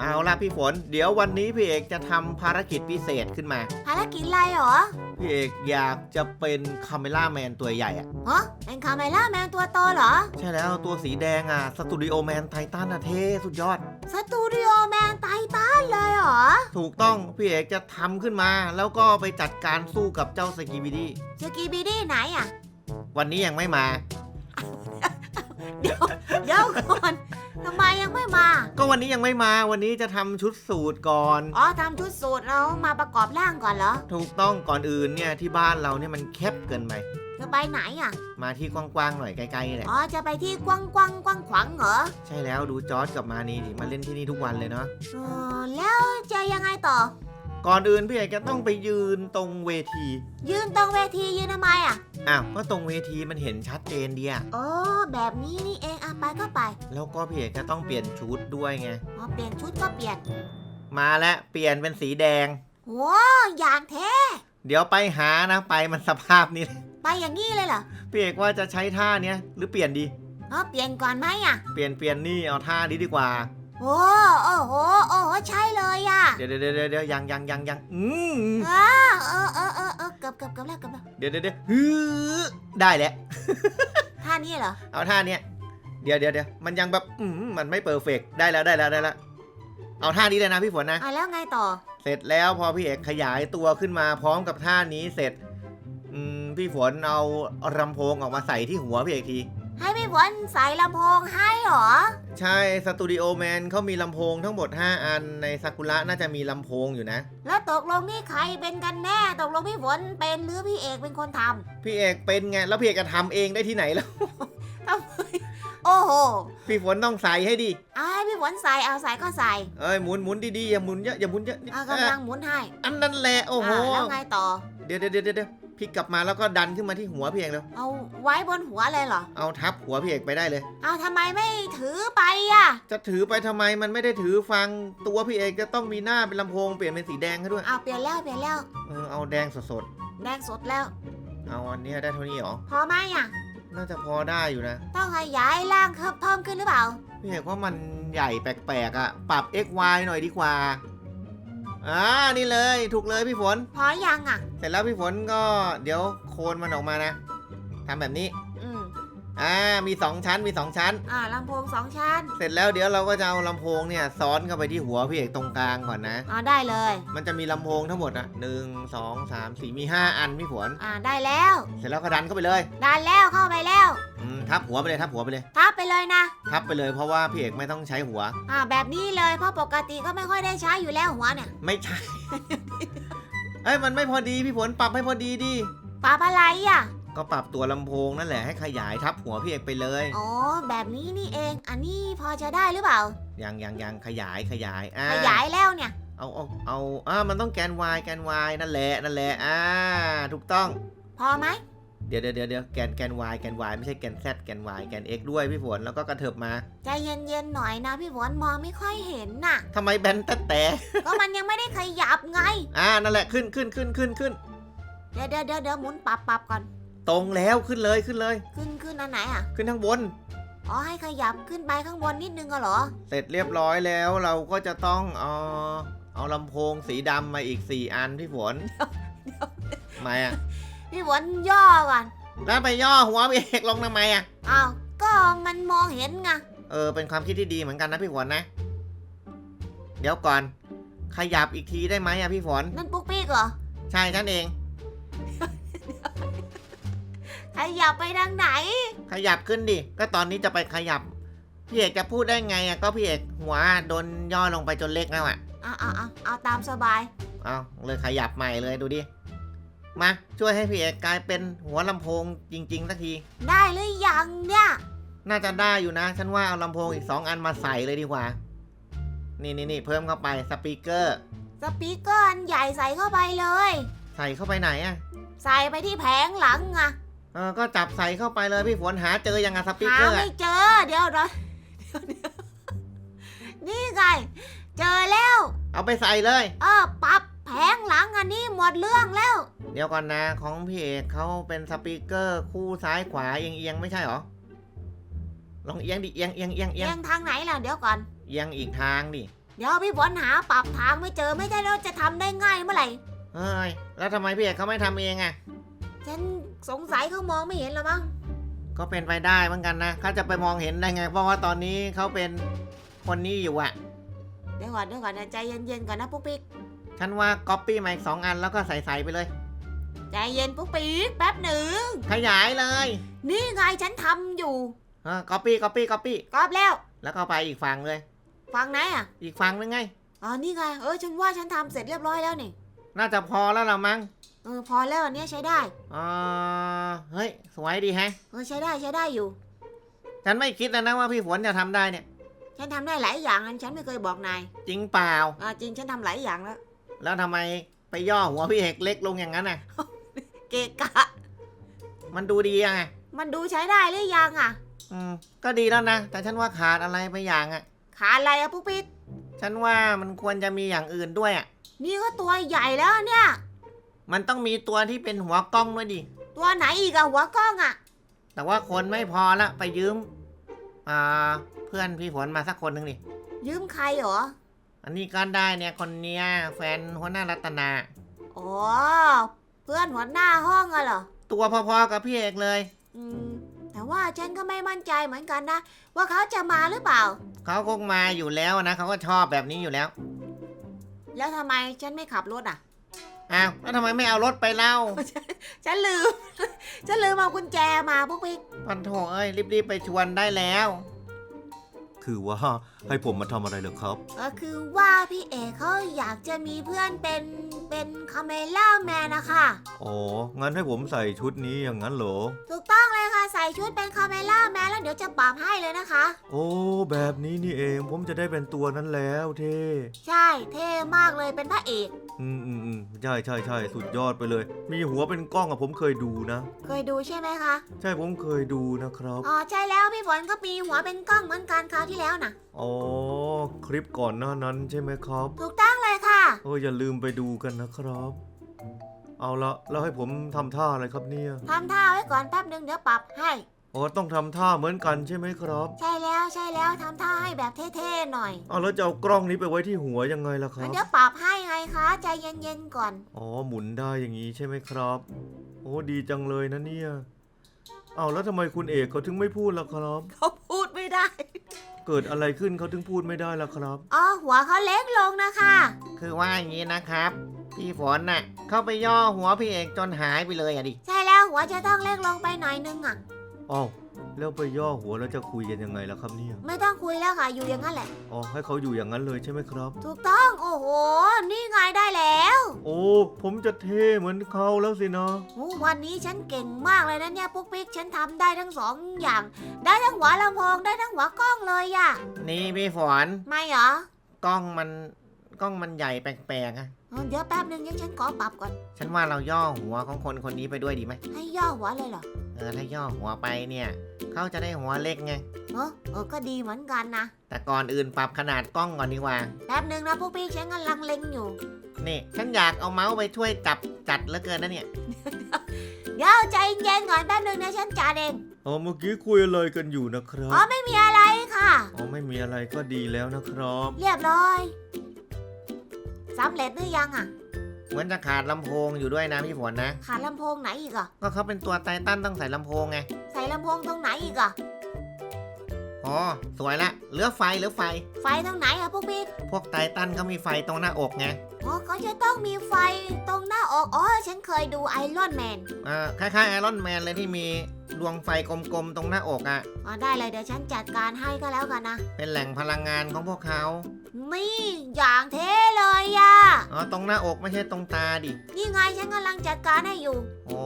เอาล่ะพี่ฝน เดี๋ยววันนี้พี่เอกจะทำภารกิจพิเศษขึ้นมา ภารกิจอะไรเหรอพี่เอกอยากจะเป็นคาเมล่าแมนตัวใหญ่อะฮะเป็นคาเมล่าแมนตัวโตเหรอ ใช่แล้วตัวสีแดงอะสตูดิโอแมนไททันอะเท่สุดยอด สตูดิโอแมนไททันเลยเหรอ ถูกต้องพี่เอกจะทำขึ้นมา แล้วก็ไปจัดการสู้กับเจ้าสกีบิดี้สกีบีดี้ไหนอะ วันนี้ยังไม่มา เดี๋ยว เดี๋ยวก่อน ทำไมยังไม่มา ก็วันนี้ยังไม่มาวันนี้จะทำชุดสูตรก่อน อ๋อทำชุดสูตรแล้วมาประกอบร่างก่อนเหรอถูกต้องก่อนอื่นเนี่ยที่บ้านเราเนี่ยมันแคบเกินไป จะไปไหนอะ มาที่กว้างๆหน่อยใกล้ๆนี่แหละอ๋อจะไปที่กว้างกว้างกว้างขวางเหรอใช่แล้วดูจอร์จกับมานีดิมาเล่นที่นี่ทุกวันเลยเนาะเออแล้วจะยังไงต่อ ก่อนอื่นพี่เอกจะต้องไปยืนตรงเวที ยืนตรงเวทียืนทำไมอะ อ้าว ก็ตรงเวทีมันเห็นชัดเจนดีอะโอ้แบบนี้นี่เองอะไปก็ไปแล้วก็พี่เอกจะต้องเปลี่ยนชุดด้วยไงอ๋อเปลี่ยนชุดก็เปลี่ยนมาแล้วเปลี่ยนเป็นสีแดง ว้าวอย่างเท่เดี๋ยวไปหานะไปมันสภาพนี้เลยไปอย่างนี้เลยเหรอพี่เอกว่าจะใช้ท่าเนี้ยหรือเปลี่ยนดีอ๋อเปลี่ยนก่อนไหมอะ เปลี่ยนเปลี่ยนนี่เอาท่านี้ดีกว่า โอ้โอ้โหโอ้โหใช่เลยอะเดี๋ยวเดี๋ยวเดี๋ยวเดี๋ยวยังยังยังยังอืมอ้าเออเออเออเออเกือบเกือบเกือบแล้วเกือบแล้วเดี๋ยวเดี๋ยวเดี๋ยวฮือได้แล้ว ท่านี้เหรอเอาท่าเนี้ยเดี๋ยวเดี๋ยวเดี๋ยวมันยังแบบอืมมันไม่เพอร์เฟกได้แล้วได้แล้วได้แล้วเอาท่านี้เลยนะพี่ฝนนะอะแล้วไงต่อ เสร็จแล้วพอพี่เอกขยายตัวขึ้นมาพร้อมกับท่านี้เสร็จอืมพี่ฝนเอาลำโพงออกมาใส่ที่หัวพี่เอกที ให้พี่ฝนใส่ลำโพงให้เหรอ ใช่สตูดิโอแมนเขามีลำโพงทั้งหมด 5 อันในซากุระน่าจะมีลำโพงอยู่นะ แล้วตกลงนี่ใครเป็นกันแน่ ตกลงพี่ฝนเป็นหรือพี่เอกเป็นคนทพี่เอกเป็นไง แล้วพี่เอกจะทำเองได้ที่ไหนแล้วำทำไมโอ้โหพี่ฝนต้องใส่ให้ดีเอาให้พี่ฝนใส่เอาใส่ก็ใส่เอ้ยหมุนหมุนดีๆอย่าหมุนเยอะอย่าหมุนเยอะเอากำลังหมุนให้อันนั้นแหละโอ้โห อะแล้วไงต่อ เดี๋ยวเดี๋ยวเดี๋ยวเดี๋ยว พี่กลับมาแล้วก็ดันขึ้นมาที่หัวพี่เอกแล้ว เอาไว้บนหัวเลยเหรอ เอาทับหัวพี่เอกไปได้เลย เอาทำไมไม่ถือไปอะ จะถือไปทำไมมันไม่ได้ถือฟังตัวพี่เอกจะต้องมีหน้าเป็นลำโพงเปลี่ยนเป็นสีแดงให้ด้วยเอาเปลี่ยนแล้วเปลี่ยนแล้วเออเอาแดงสดแดงสดแล้ว ๆเอาอันเนี้ยได้เท่านี้เหรอพอไหมอะ น่าจะพอได้อยู่นะต้องขยายร่างเพิ่มขึ้นหรือเปล่า พี่เอกว่ามันใหญ่แปลกๆอะ่ะปรับ x y หน่อยดีกว่า อ่านี่เลยถูกเลยพี่ฝน พอยังอะ เสร็จแล้วพี่ฝนก็เดี๋ยวโคนมันออกมานะทำแบบนี้ อืมอ่ามีสองชั้นมีสองชั้น อ่าลำโพงสองชั้นเสร็จแล้วเดี๋ยวเราก็จะเอาลำโพงเนี่ยซ้อนเข้าไปที่หัวพี่เอกตรงกลางก่อนนะอ่าได้เลย มันจะมีลำโพงทั้งหมดอะหนึ่งสองสามสี่มีห้าอันพี่ฝน อ่าได้แล้ว เสร็จแล้วก็ดันเข้าไปเลยได้แล้วเข้าไปแล้วอืมทับหัวไปเลยทับหัวไปเลยทับไป เลยนะทับไปเลยเพราะว่าพี่เอกไม่ต้องใช้หัว อ่าแบบนี้เลยเพราะปกติก็ไม่ค่อยได้ใช้อยู่แล้วหัวเนี่ยไม่ใช่ เอ้ยมันไม่พอดีพี่ฝนปรับให้พอดีดิปรับอะไรอะก็ปรับตัวลำโพงนั่นแหละให้ขยายทับหัวพี่เอกไปเลยอ๋อแบบนี้นี่เอง อันนี้พอจะได้หรือเปล่า ยังยังยังขยายขยายอ่าขยายแล้วเนี่ย เอาเอาเอาอ่ามันต้องแกน y แกน y นั่นแหละนั่นแหละอ่าถูกต้อง พอไหม เดี๋ยวเดี๋ยวเดี๋ยวเดี๋ยวแกนแกน y แกน y ไม่ใช่แกน z แกน y แกน x ด้วยพี่ฝนแล้วก็กระเถิบมาใจเย็นๆหน่อยนะพี่ฝนมองไม่ค่อยเห็นน่ะ ทำไมแบนแต่แต่ก็มันยังไม่ได้ขยับไง อ่านั่นแหละขึ้นขึ้นขึ้นขึ้นขึ้น เดี๋ยวเดี๋ยวเดี๋ยวเดี๋ยวหมุนปรับปรับก่อน ตรงแล้วขึ้นเลยขึ้นเลย ขึ้นขึ้นอันไหนอะ ขึ้นข้างบน อ๋อให้ขยับขึ้นไปข้างบนนิดนึงก็เหรอ เสร็จเรียบร้อยแล้วเราก็จะต้องเอาเอาลำโพงสีดำมาอีก 4 อันพี่ฝนทำไมอะ พี่ฝนย่อก่อนแล้วไปย่อหัวพี่เอกลงทำไมอะอ้าวก็มันมองเห็นไงเออเป็นความคิดที่ดีเหมือนกันนะพี่ฝนนะ เดี๋ยวก่อน ขยับอีกทีได้ไหมอะพี่ฝนนั่นปุ๊กปิ๊กเหรอใช่ฉันเอง ขยับไปทางไหน ขยับขึ้นดิ ก็ตอนนี้จะไปขยับ พี่เอกจะพูดได้ไงอะก็พี่เอกหัวโดนย่อลงไปจนเล็กแล้วอะ เอาเอาเอาเอาตามสบาย เอาเลยขยับใหม่เลยดูดิ มาช่วยให้พี่เอกกลายเป็นหัวลำโพงจริงๆสักที ได้หรือยังเนี่ย น่าจะได้อยู่นะ ฉันว่าเอาลำโพงอีก 2 อันมาใส่เลยดีกว่า นี่นี่นี่เพิ่มเข้าไปสปีกเกอร์ สปีกเกอร์อันใหญ่ใส่เข้าไปเลย ใส่เข้าไปไหนอะใส่ไปที่แผงหลังอะเออก็จับใส่เข้าไปเลยพี่ฝนหาเจอยังอะสปีกหาเกอร์ไม่อะเจอ เดี๋ยวเดี๋ยวเดี๋ยวเดี๋ยวนี่ไง เจอแล้ว เอาไปใส่เลย เออปรับแผงหลังอันนี้หมดเรื่องแล้วเดี๋ยวก่อนนะของพี่เอกเขาเป็นสปีกเกอร์คู่ซ้ายขวาเอียงเอียงๆไม่ใช่หรอ ลองเอียงดิเอียงเอียงเอียงเอีเอียงยงทางไหนล่ะเดี๋ยวก่อน เอียงอีกทางดิ เดี๋ยวพี่ฝนหาปรับทางไม่เจอไม่ได้แล้วจะทำได้ง่ายเมื่อไหร่ เฮ้ย แล้วทำไมพี่เอกเขาไม่ทำเองอะฉันสงสัยเขามองไม่เห็นแล้วมั้ง ก็เป็นไปได้เหมือนกันนะเขาจะไปมองเห็นได้ไง เพราะว่าตอนนี้เขาเป็นคนนี้อยู่อะเดี๋ยวก่อนเดี๋ยวก่อนนะใจเย็นๆก่อนนะปุ๊กปิ๊กฉันว่าก๊อปปี้มาอีกสองอันแล้วก็ใส่ๆไปเลย ใจเย็นปุ๊กปิ๊กแป๊บหนึ่ง ขยายเลยนี่ไงฉันทำอยู่ก๊อปปี้ก๊อปปี้ก๊อปปี้กรอบแล้ว แล้วก็ไปอีกฝั่งเลย ฟังไหนอะ อีกฝั่งนึงไง อ๋อ นี่ไง เออ ฉันว่าฉันทำเสร็จเรียบร้อยแล้วนี่ น่าจะพอแล้วละมั้งเออ พอแล้วอันเนี้ยใช้ได้ อ่าเฮ้ย สวยดีแฮะ เออ ใช้ได้ใช้ได้อยู่ ฉันไม่คิดเลยนะว่าพี่ฝนจะทำได้เนี่ย ฉันทำได้หลายอย่างนั้นฉันไม่เคยบอกนายจริงเปล่า อ่าจริงฉันทำหลายอย่างแล้ว แล้วทำไมไปย่อหัวพี่เอกเล็กลงอย่างนั้นน่ะ เกะกะ มันดูดียังไงมันดูใช้ได้หรือยังอะ อืมก็ดีแล้วนะ แต่ฉันว่าขาดอะไรไปอย่างอะ ขาอะไรอะปุ๊กปิ๊กฉันว่ามันควรจะมีอย่างอื่นด้วยอะ นี่ก็ตัวใหญ่แล้วเนี่ย มันต้องมีตัวที่เป็นหัวกล้องด้วยดิ ตัวไหนอีกอะหัวกล้องอะแต่ว่าคนไม่พอละไปยืม อ่า เพื่อนพี่ฝนมาสักคนหนึ่งดิ ยืมใครเหรอ อันนี้ก็ได้เนี่ยคนเนี้ยแฟนหัวหน้ารัตนา อ๋อ เพื่อนหัวหน้าห้องอะเหรอ ตัวพอๆกับพี่เอกเลย อืม แต่ว่าฉันก็ไม่มั่นใจเหมือนกันนะ ว่าเขาจะมาหรือเปล่า เขาคงมาอยู่แล้วนะเขาก็ชอบแบบนี้อยู่แล้ว แล้วทำไมฉันไม่ขับรถอะอ้าวแล้วทำไมไม่เอารถไปเล่าฉันลืม ฉันลืมเอากุญแจมาพวกพี่พันโถเอ้ยรีบๆไปชวนได้แล้ว คือว่าให้ผมมาทำอะไรเหรอครับ ก็คือว่าพี่เอกเขาอยากจะมีเพื่อนเป็นเป็นคาเมล่าแมนนะคะ อ๋อ งั้นให้ผมใส่ชุดนี้อย่างนั้นเหรอ ถูกต้องเลยค่ะ ใส่ชุดเป็นคาเมล่าแมนแล้วเดี๋ยวจะปรับให้เลยนะคะ โอ้ แบบนี้นี่เองผมจะได้เป็นตัวนั้นแล้วเท่ใช่เท่มากเลยเป็นพระเอก อืมอืมอืมใช่ใช่ใช่สุดยอดไปเลย มีหัวเป็นกล้องอะผมเคยดูนะ เคยดูใช่ไหมคะ ใช่ผมเคยดูนะครับ อ๋อใช่แล้วพี่ฝนก็มีหัวเป็นกล้องเหมือนกันคราวที่แล้วนะอ๋อ คลิปก่อนหน้านั้นใช่ไหมครับ ถูกต้องเลยค่ะ เอออย่าลืมไปดูกันนะครับ เอาละแล้วให้ผมทำท่าอะไรครับเนี่ยทำท่าไว้ก่อนแป๊บหนึ่งเดี๋ยวปรับให้ อ๋อต้องทำท่าเหมือนกันใช่ไหมครับใช่แล้วใช่แล้วทำท่าให้แบบเท่ๆหน่อยเอาแล้วจะเอากล้องนี้ไปไว้ที่หัวยังไงล่ะครังั้นบ เดี๋ยวปรับให้ไงคะ ใจเย็นๆก่อน อ๋อหมุนได้อย่างนี้ใช่ไหมครับ โอ้ดีจังเลยนะเนี่ยเอาแล้วทำไมคุณเอกเขาถึงไม่พูดล่ะครับ เขาพูดไม่ได้ เกิดอะไรขึ้นเขาถึงพูดไม่ได้ล่ะครับ อ๋อหัวเขาเล็กลงนะคะ คือว่าอย่างนี้นะครับ พี่ฝนน่ะ เข้าไปย่อหัวพี่เอกจนหายไปเลยอะดิใช่แล้วหัวจะต้องเล็กลงไปหน่อยนึงอะ อ้าวแล้วไปย่อหัวแล้วจะคุยกันยังไงล่ะครับเนี่ยไม่ต้องคุยแล้วค่ะอยู่อย่างนั้นแหละ อ๋อให้เขาอยู่อย่างนั้นเลยใช่ไหมครับ ถูกต้องโอ้โห นี่ไงได้แล้ว โอ้ ผมจะเท่เหมือนเขาแล้วสินะโอ้วันนี้ฉันเก่งมากเลยนะเนี่ยปุ๊กปิ๊กฉันทำได้ทั้งสองอย่าง ได้ทั้งหัวลำโพงได้ทั้งหัวกล้องเลยอะนี่พี่ฝนไม่เหรอกล้องมันกล้องมันใหญ่แปลกๆอะ เออเดี๋ยวแป๊บหนึ่งยังฉันขอปรับก่อน ฉันว่าเราย่อหัวของคนคนนี้ไปด้วยดีไหมให้ย่อหัวเลยเหรอเออถ้าย่อหัวไปเนี่ย เขาจะได้หัวเล็กไง เออเออก็ดีเหมือนกันนะ แต่ก่อนอื่นปรับขนาดกล้องก่อนดีกว่า แป๊บหนึ่งนะปุ๊กปิ๊กฉันกำลังเล็งอยู่ นี่ฉันอยากเอาเมาส์ไปช่วยจับจัดเหลือเกินนะเนี่ย เดี๋ยวใจเย็นก่อนแป๊บหนึ่งนะฉันจัดเองอ๋อเมื่อกี้คุยอะไรกันอยู่นะครับอ๋อไม่มีอะไรค่ะ อ๋อไม่มีอะไรก็ดีแล้วนะครับ เรียบร้อย สำเร็จหรือยังอะเหมือนจะขาดลำโพงอยู่ด้วยนะพี่ฝนนะ ขาดลำโพงไหนอีกอะก็เขาเป็นตัวไททันต้องใส่ลำโพงไง ใส่ลำโพงตรงไหนอีกอะ อ๋อสวยละเหลือไฟเหลือไฟ ไฟตรงไหนอะปุ๊กปิ๊กพวกไททันเขามีไฟตรงหน้าอกไงอ๋อเขาจะต้องมีไฟตรงหน้าอกอ๋อฉันเคยดูไอรอนแมนอ่าคล้ายๆไอรอนแมนเลยที่มีดวงไฟกลมๆตรงหน้าอกอะ่ะอ๋อได้เลยเดี๋ยวฉันจัดการให้ก็แล้วกันนะ เป็นแหล่งพลังงานของพวกเขานี่อย่างเท่เลยอะอ๋อตรงหน้าอกไม่ใช่ตรงตาดิ นี่ไงฉันกำลังจัดการให้อยู่ โอ้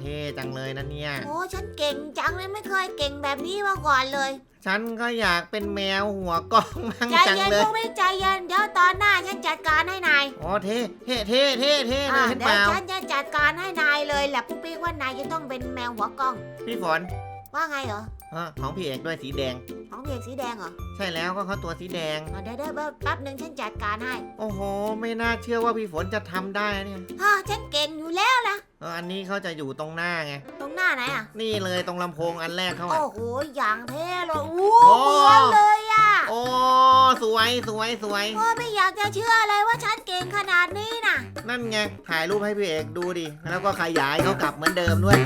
เท่จังเลยนะเนี่ย โอ้ฉันเก่งจังเลยไม่เคยเก่งแบบนี้มาก่อนเลยฉันก็อยากเป็นแมวหัวกล้องมั่งใจจังเย็นเลพยวกไม่ใจเย็นเดี๋ยวตอนหน้าฉันจัดการให้นายอ๋อเท่เท่เท่เท่เท่เลอ่ายเห็นเดี๋เปยวล่าฉันจะจัดการให้นายเลยแหละปุ๊กปิ๊กว่านายจะต้องเป็นแมวหัวกล้อง พี่ฝนว่าไงเหรอเออของพี่เอกด้วยสีแดง ของเพียกสีแดงเหรอใช่แล้วก็เขาตัวสีแดง อะเดี๋ยวเดี๋ยวแป๊บหนึ่งฉันจัดการให้โอ้โห ไม่น่าเชื่อว่าพี่ฝนจะทำได้นะเนี่ย ฮ่าฉันเก่งอยู่แล้วนะ เเอออันนี้เขาจะอยู่ตรงหน้าไง ตรงหน้าไหนอะ นี่เลยตรงลำโพงอันแรกเขาอะ โอ้โห อย่างเท่เลยอู้โอ้ เหมือนเลยอะโอ้ สวยสวยสวย โอ้ไม่อยากจะเชื่อเลยว่าฉันเก่งขนาดนี้น่ะ นั่นไง ถ่ายรูปให้พี่เอกดูดิ แล้วก็ขยายเขากลับเหมือนเดิมด้วย